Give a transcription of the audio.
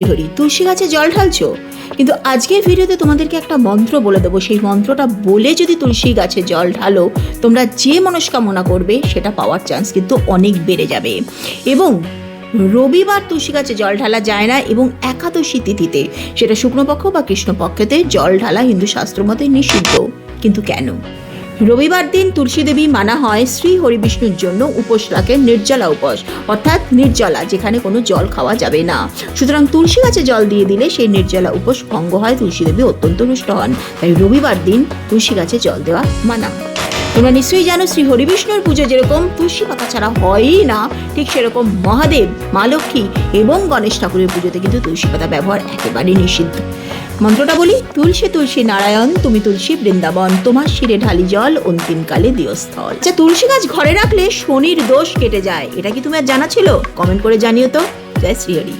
হরি, তুলসী গাছে জল ঢালছো? কিন্তু আজকের ভিডিওতে তোমাদেরকে একটা মন্ত্র বলে দেবো। সেই মন্ত্রটা বলে যদি তুলসী গাছে জল ঢালো, তোমরা যে মনস্কামনা করবে, সেটা পাওয়ার চান্স কিন্তু অনেক বেড়ে যাবে। এবং রবিবার তুলসী গাছে জল ঢালা যায় না এবং একাদশী তিথিতে সেটা শুক্লপক্ষ বা কৃষ্ণপক্ষতে জল ঢালা হিন্দু শাস্ত্র মতে নিষিদ্ধ। কিন্তু কেন? রবিবার দিন তুলসী দেবী মানা হয় শ্রী হরিবিষ্ণুর জন্য উপোস রাখে নির্জলা উপোস, অর্থাৎ নির্জলা, যেখানে কোনো জল খাওয়া যাবে না। সুতরাং তুলসী গাছে জল দিয়ে দিলে সেই নির্জলা উপোস ভঙ্গ হয় তুলসী দেবী অত্যন্ত রুষ্ট হন। তাই রবিবার দিন তুলসী গাছে জল দেওয়া মানা তোমরা নিশ্চয়ই জানো শ্রী হরিবিষ্ণুর পুজো যেরকম তুলসী পাতা ছাড়া হয়ই না, ঠিক সেরকম মহাদেব, মা লক্ষ্মী এবং গণেশ ঠাকুরের পুজোতে কিন্তু তুলসী পাতা ব্যবহার একেবারেই নিষিদ্ধ। মন্ত্রটা বলি, তুলসী তুলসী নারায়ণ, তুমি তুলসী বৃন্দাবন, তোমার শিরে ঢালি জল অন্তিমকালে দিয়স্থল আচ্ছা তুলসী গাছ ঘরে রাখলে শনির দোষ কেটে যায়, এটা কি তুমি আর জানা ছিল? কমেন্ট করে জানিও তো। জয় শ্রীহরি